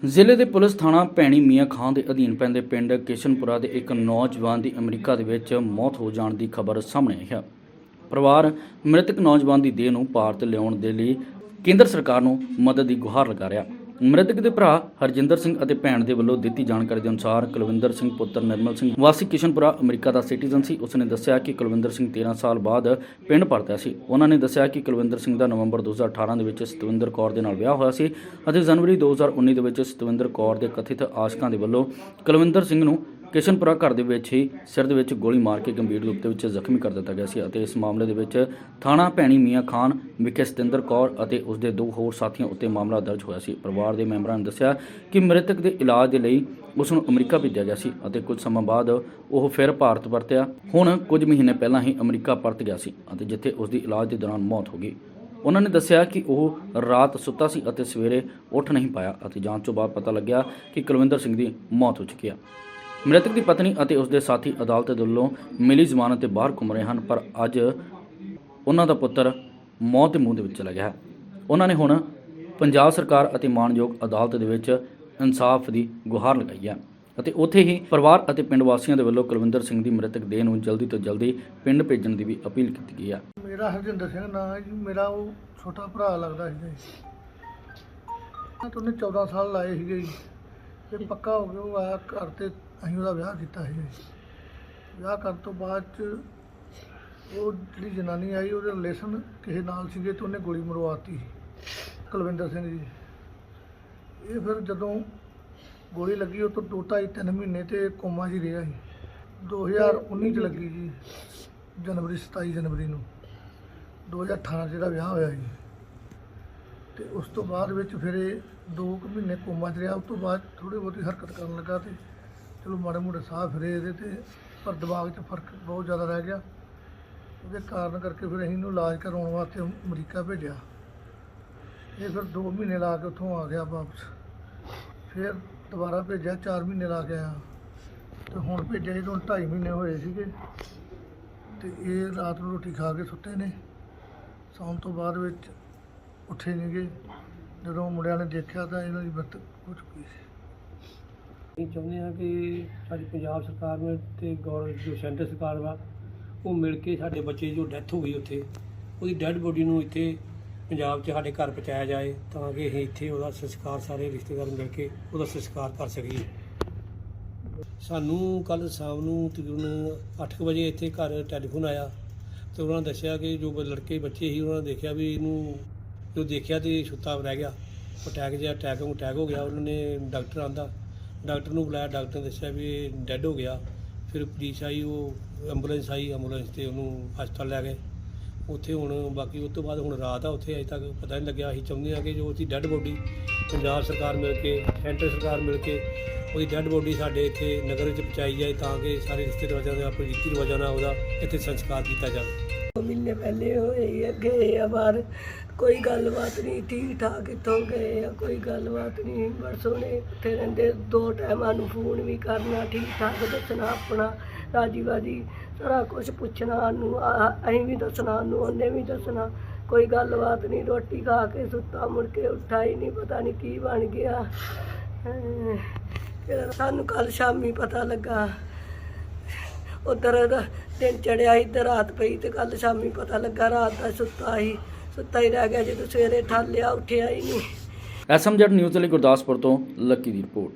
ਜ਼ਿਲ੍ਹੇ ਦੇ ਪੁਲਿਸ ਥਾਣਾ ਭੈਣੀ ਮੀਆਂ ਖਾਂ ਦੇ ਅਧੀਨ ਪੈਂਦੇ ਪਿੰਡ ਕਿਸ਼ਨਪੁਰਾ ਦੇ ਇੱਕ ਨੌਜਵਾਨ ਦੀ ਅਮਰੀਕਾ ਦੇ ਵਿੱਚ ਮੌਤ ਹੋ ਜਾਣ ਦੀ ਖਬਰ ਸਾਹਮਣੇ ਆਈ ਹੈ। ਪਰਿਵਾਰ ਮ੍ਰਿਤਕ ਨੌਜਵਾਨ ਦੀ ਦੇਹ ਨੂੰ ਭਾਰਤ ਲਿਆਉਣ ਦੇ ਲਈ ਕੇਂਦਰ ਸਰਕਾਰ ਨੂੰ ਮਦਦ ਦੀ ਗੁਹਾਰ ਲਗਾ ਰਿਹਾ। ਮ੍ਰਿਤਕ ਦੇ ਭਰਾ ਹਰਜਿੰਦਰ ਸਿੰਘ ਅਤੇ ਭੈਣ ਦੇ ਵੱਲੋਂ ਦਿੱਤੀ ਜਾਣਕਾਰੀ ਦੇ ਅਨੁਸਾਰ ਕੁਲਵਿੰਦਰ ਸਿੰਘ ਪੁੱਤਰ ਨਿਰਮਲ ਸਿੰਘ ਵਾਸੀ ਕਿਸ਼ਨਪੁਰਾ, ਅਮਰੀਕਾ ਦਾ ਸਿਟੀਜ਼ਨ ਸੀ। ਉਸਨੇ ਦੱਸਿਆ ਕਿ ਕੁਲਵਿੰਦਰ ਸਿੰਘ 13 ਸਾਲ ਬਾਅਦ ਪਿੰਡ ਪਰਤਿਆ ਸੀ। ਉਹਨਾਂ ਨੇ ਦੱਸਿਆ ਕਿ ਕੁਲਵਿੰਦਰ ਸਿੰਘ ਦਾ ਨਵੰਬਰ 2018 ਦੇ ਵਿੱਚ ਸਤਵਿੰਦਰ ਕੌਰ ਦੇ ਨਾਲ ਵਿਆਹ ਹੋਇਆ ਸੀ ਅਤੇ ਜਨਵਰੀ 2019 ਦੇ ਵਿੱਚ ਸਤਵਿੰਦਰ ਕੌਰ ਦੇ ਕਥਿਤ ਆਸ਼ਕਾਂ ਦੇ ਵੱਲੋਂ ਕੁਲਵਿੰਦਰ ਸਿੰਘ ਨੂੰ ਕਿਸ਼ਨਪੁਰਾ ਘਰ ਦੇ ਵਿੱਚ ਹੀ ਸਿਰ ਦੇ ਵਿੱਚ ਗੋਲੀ ਮਾਰ ਕੇ ਗੰਭੀਰ ਰੂਪ ਦੇ ਵਿੱਚ ਜ਼ਖਮੀ ਕਰ ਦਿੱਤਾ ਗਿਆ ਸੀ ਅਤੇ ਇਸ ਮਾਮਲੇ ਦੇ ਵਿੱਚ ਥਾਣਾ ਭੈਣੀ ਮੀਆਂ ਖਾਨ, ਵਿਖੇ ਸਤਿੰਦਰ ਕੌਰ ਅਤੇ ਉਸ ਦੇ ਦੋ ਹੋਰ ਸਾਥੀਆਂ ਉੱਤੇ ਮਾਮਲਾ ਦਰਜ ਹੋਇਆ ਸੀ। ਪਰਿਵਾਰ ਦੇ ਮੈਂਬਰਾਂ ਨੇ ਦੱਸਿਆ ਕਿ ਮ੍ਰਿਤਕ ਦੇ ਇਲਾਜ ਦੇ ਲਈ ਉਸ ਨੂੰ ਅਮਰੀਕਾ ਭੇਜਿਆ ਗਿਆ ਸੀ ਅਤੇ ਕੁਝ ਸਮਾਂ ਬਾਅਦ ਉਹ ਫਿਰ ਭਾਰਤ ਪਰਤਿਆ। ਹੁਣ ਕੁਝ ਮਹੀਨੇ ਪਹਿਲਾਂ ਹੀ ਅਮਰੀਕਾ ਪਰਤ ਗਿਆ ਸੀ ਅਤੇ ਜਿੱਥੇ ਉਸ ਦੀ ਇਲਾਜ ਦੇ ਦੌਰਾਨ ਮੌਤ ਹੋ ਗਈ। ਉਹਨਾਂ ਨੇ ਦੱਸਿਆ ਕਿ ਉਹ ਰਾਤ ਸੁੱਤਾ ਸੀ ਅਤੇ ਸਵੇਰੇ ਉੱਠ ਨਹੀਂ ਪਾਇਆ ਅਤੇ ਜਾਂਚ ਤੋਂ ਬਾਅਦ ਪਤਾ ਲੱਗਿਆ ਕਿ ਕੁਲਵਿੰਦਰ ਸਿੰਘ ਦੀ ਮੌਤ ਹੋ ਚੁੱਕੀ ਹੈ। ਮ੍ਰਿਤਕ ਦੀ ਪਤਨੀ ਅਤੇ ਉਸ ਦੇ ਸਾਥੀ ਅਦਾਲਤ ਦੇ ਵੱਲੋਂ ਮਿਲੀ ਜ਼ਮਾਨਤ ਤੇ ਬਾਹਰ ਘੁੰਮ ਰਹੇ ਹਨ, ਪਰ ਅੱਜ ਉਹਨਾਂ ਦਾ ਪੁੱਤਰ ਮੌਤ ਦੇ ਮੂੰਹ ਦੇ ਵਿੱਚ ਚਲਾ ਗਿਆ ਹੈ। ਉਹਨਾਂ ਨੇ ਹੁਣ ਪੰਜਾਬ ਸਰਕਾਰ ਅਤੇ ਮਾਣਯੋਗ ਅਦਾਲਤ ਦੇ ਵਿੱਚ ਇਨਸਾਫ ਦੀ ਗੁਹਾਰ ਲਗਾਈ ਹੈ ਅਤੇ ਉੱਥੇ ਹੀ ਪਰਿਵਾਰ ਅਤੇ ਪਿੰਡ ਵਾਸੀਆਂ ਦੇ ਵੱਲੋਂ ਕੁਲਵਿੰਦਰ ਸਿੰਘ ਦੀ ਮ੍ਰਿਤਕ ਦੇਹ ਨੂੰ ਜਲਦੀ ਤੋਂ ਜਲਦੀ ਪਿੰਡ ਭੇਜਣ ਦੀ ਵੀ ਅਪੀਲ ਕੀਤੀ ਗਈ ਹੈ। ਮੇਰਾ ਹਰਜਿੰਦਰ ਸਿੰਘ ਨਾਂ ਹੈ ਜੀ। ਮੇਰਾ ਉਹ ਛੋਟਾ ਭਰਾ ਲੱਗਦਾ ਸੀ ਜੀ। ਉਹਨੇ 14 ਸਾਲ ਲਾਏ ਸੀਗੇ ਜੀ। ਤੇ ਪੱਕਾ ਹੋ ਗਿਆ, ਉਹ ਆਇਆ ਘਰ ਤੇ, ਅਸੀਂ ਉਹਦਾ ਵਿਆਹ ਕੀਤਾ ਸੀ। ਵਿਆਹ ਕਰਨ ਤੋਂ ਬਾਅਦ ਚ ਉਹ ਜਿਹੜੀ ਜਨਾਨੀ ਆਈ, ਉਹਦੇ ਰਿਲੇਸ਼ਨ ਕਿਸੇ ਨਾਲ ਸੀਗੇ ਤੇ ਉਹਨੇ ਗੋਲੀ ਮਰਵਾਤੀ ਕੁਲਵਿੰਦਰ ਸਿੰਘ ਜੀ। ਇਹ ਫਿਰ ਜਦੋਂ ਗੋਲੀ ਲੱਗੀ, ਉਹ ਤੋਂ ਦੋ ਢਾਈ ਤਿੰਨ ਮਹੀਨੇ ਤੇ ਕੋਮਾ 'ਚ ਹੀ ਰਿਹਾ ਸੀ। 2019 ਚ ਲੱਗੀ ਜੀ, ਜਨਵਰੀ 27 ਜਨਵਰੀ ਨੂੰ। 2018 ਜਿਹੜਾ ਵਿਆਹ ਹੋਇਆ ਜੀ। ਤੇ ਉਸ ਤੋਂ ਬਾਅਦ ਵਿੱਚ ਫਿਰ ਇਹ ਦੋ ਕੁ ਮਹੀਨੇ ਕੋਮਾ 'ਚ ਰਿਹਾ, ਉਸ ਤੋਂ ਬਾਅਦ ਥੋੜੀ ਬਹੁਤੀ ਹਰਕਤ ਕਰਨ ਲੱਗਾ ਤੇ ਚਲੋ ਮਾੜੇ ਮੋਟੇ ਸਾਹ ਫਿਰੇ ਇਹਦੇ ਤੇ, ਪਰ ਦਿਮਾਗ 'ਚ ਫ਼ਰਕ ਬਹੁਤ ਜ਼ਿਆਦਾ ਰਹਿ ਗਿਆ। ਉਹਦੇ ਕਾਰਨ ਕਰਕੇ ਫਿਰ ਅਸੀਂ ਇਹਨੂੰ ਇਲਾਜ ਕਰਾਉਣ ਵਾਸਤੇ ਅਮਰੀਕਾ ਭੇਜਿਆ। ਇਹ ਫਿਰ 2 ਮਹੀਨੇ ਲਾ ਕੇ ਉੱਥੋਂ ਆ ਗਿਆ ਵਾਪਸ। ਫਿਰ ਦੁਬਾਰਾ ਭੇਜਿਆ 4 ਮਹੀਨੇ ਲਾ ਕੇ ਆਇਆ। ਤੇ ਹੁਣ ਭੇਜਿਆ ਜਦੋਂ 2.5 ਮਹੀਨੇ ਹੋਏ ਸੀਗੇ। ਤੇ ਇਹ ਰਾਤ ਨੂੰ ਰੋਟੀ ਖਾ ਕੇ ਸੁੱਤੇ ਨੇ। ਸੌਣ ਤੋਂ ਬਾਅਦ ਵਿੱਚ ਉੱਠੇ ਨਹੀਂ ਜਦੋਂ ਮੁੰਡਿਆਂ ਨੇ ਦੇਖਿਆ ਤਾਂ ਇਹਨਾਂ ਦੀ ਮਰਤ ਹੋ ਚੁੱਕੀ ਸੀ। ਅਸੀਂ ਚਾਹੁੰਦੇ ਹਾਂ ਕਿ ਸਾਡੀ ਪੰਜਾਬ ਸਰਕਾਰ ਨੂੰ ਤੇ ਗੌਰਵ ਜੋ ਸੈਂਟਰ ਸਰਕਾਰ ਵਾ, ਉਹ ਮਿਲ ਕੇ ਸਾਡੇ ਬੱਚੇ ਜੋ ਡੈਥ ਹੋ ਗਈ ਉੱਥੇ, ਉਹਦੀ ਡੈੱਡ ਬੋਡੀ ਨੂੰ ਇੱਥੇ ਪੰਜਾਬ 'ਚ ਸਾਡੇ ਘਰ ਪਹੁੰਚਾਇਆ ਜਾਏ ਤਾਂ ਕਿ ਅਸੀਂ ਇੱਥੇ ਉਹਦਾ ਸੰਸਕਾਰ ਸਾਰੇ ਰਿਸ਼ਤੇਦਾਰ ਮਿਲ ਕੇ ਉਹਦਾ ਸੰਸਕਾਰ ਕਰ ਸਕੀਏ। ਸਾਨੂੰ ਕੱਲ ਸ਼ਾਮ ਨੂੰ ਤਕਰੀਬਨ 8:00 ਵਜੇ ਇੱਥੇ ਘਰ ਟੈਲੀਫੋਨ ਆਇਆ ਤੇ ਉਹਨਾਂ ਨੇ ਦੱਸਿਆ ਕਿ ਜੋ ਲੜਕੇ ਬੱਚੇ ਸੀ, ਉਹਨਾਂ ਨੇ ਦੇਖਿਆ ਵੀ ਇਹਨੂੰ ਜੋ ਦੇਖਿਆ ਤੇ ਸੁੱਤਾ ਰਹਿ ਗਿਆ। ਅਟੈਕ ਜਿਹਾ ਅਟੈਕ ਨੂੰ ਅਟੈਕ ਹੋ ਗਿਆ। ਉਹਨਾਂ ਨੇ ਡਾਕਟਰ ਆਂਦਾ। ਡਾਕਟਰ ਨੂੰ ਬੁਲਾਇਆ। ਡਾਕਟਰ ਨੇ ਦੱਸਿਆ ਵੀ ਇਹ ਡੈੱਡ ਹੋ ਗਿਆ। ਫਿਰ ਪੁਲਿਸ ਆਈ, ਉਹ ਐਂਬੂਲੈਂਸ ਆਈ। ਐਂਬੂਲੈਂਸ ਤੇ ਉਹਨੂੰ ਹਸਪਤਾਲ ਲੈ ਗਏ। ਉੱਥੇ ਹੁਣ ਬਾਕੀ ਉਸ ਤੋਂ ਬਾਅਦ ਹੁਣ ਰਾਤ ਆ ਉੱਥੇ, ਅਜੇ ਤੱਕ ਪਤਾ ਨਹੀਂ ਲੱਗਿਆ। ਅਸੀਂ ਚਾਹੁੰਦੇ ਹਾਂ ਕਿ ਜੋ ਉਹਦੀ ਡੈੱਡ ਬੋਡੀ ਪੰਜਾਬ ਸਰਕਾਰ ਮਿਲ ਕੇ ਸੈਂਟਰ ਸਰਕਾਰ ਮਿਲ ਕੇ ਉਹਦੀ ਡੈੱਡ ਬੋਡੀ ਸਾਡੇ ਇੱਥੇ ਨਗਰ ਵਿੱਚ ਪਹੁੰਚਾਈ ਜਾਏ ਤਾਂ ਕਿ ਸਾਰੇ ਰਿਸ਼ਤੇਦਾਰਾਂ ਦੇ ਆਪਣੇ ਰੀਤੀ ਰਿਵਾਜਾਂ ਨਾਲ ਉਹਦਾ ਇੱਥੇ ਸੰਸਕਾਰ ਕੀਤਾ ਜਾਵੇ। ਮਹੀਨੇ ਪਹਿਲੇ ਹੋਏ ਆ ਗਏ ਕੋਈ ਗੱਲਬਾਤ ਨਹੀਂ ਠੀਕ ਠਾਕ ਇੱਥੋਂ ਗਏ ਆ, ਕੋਈ ਗੱਲਬਾਤ ਨਹੀਂ। ਬਸ ਉਹਨੇ ਇੱਥੇ ਰਹਿੰਦੇ ਦੋ ਟਾਈਮਾਂ ਨੂੰ ਫੋਨ ਵੀ ਕਰਨਾ ਠੀਕ ਠਾਕ ਦੱਸਣਾ ਆਪਣਾ ਰਾਜੀ ਬਾਜੀ ਸਾਰਾ ਕੁਝ ਪੁੱਛਣਾ ਨੂੰ ਅਸੀਂ ਵੀ ਦੱਸਣਾ ਨੂੰ ਉਹਨੇ ਵੀ ਦੱਸਣਾ। ਕੋਈ ਗੱਲਬਾਤ ਨਹੀਂ, ਰੋਟੀ ਖਾ ਕੇ ਸੁੱਤਾ, ਮੁੜ ਕੇ ਉੱਠਾ ਹੀ ਨਹੀਂ, ਪਤਾ ਨਹੀਂ ਕੀ ਬਣ ਗਿਆ। ਫਿਰ ਸਾਨੂੰ ਕੱਲ ਸ਼ਾਮੀ ਪਤਾ ਲੱਗਾ। ਉਧਰ ਦਿਨ ਚੜਿਆ ਇੱਧਰ ਰਾਤ ਪਈ ਤੇ ਕੱਲ ਸ਼ਾਮੀ ਪਤਾ ਲੱਗਾ, ਰਾਤ ਦਾ ਸੁੱਤਾ ਹੀ ਸੁੱਤਾ ਹੀ ਰਹਿ ਗਿਆ ਜਦੋਂ ਸਵੇਰੇ ਠਾਲਿਆ, ਉੱਠਿਆ ਹੀ ਨਹੀਂ। ਐਸਐਮਜੈਡ ਨਿਊਜ਼ ਲਈ ਗੁਰਦਾਸਪੁਰ ਤੋਂ ਲੱਕੀ ਦੀ ਰਿਪੋਰਟ।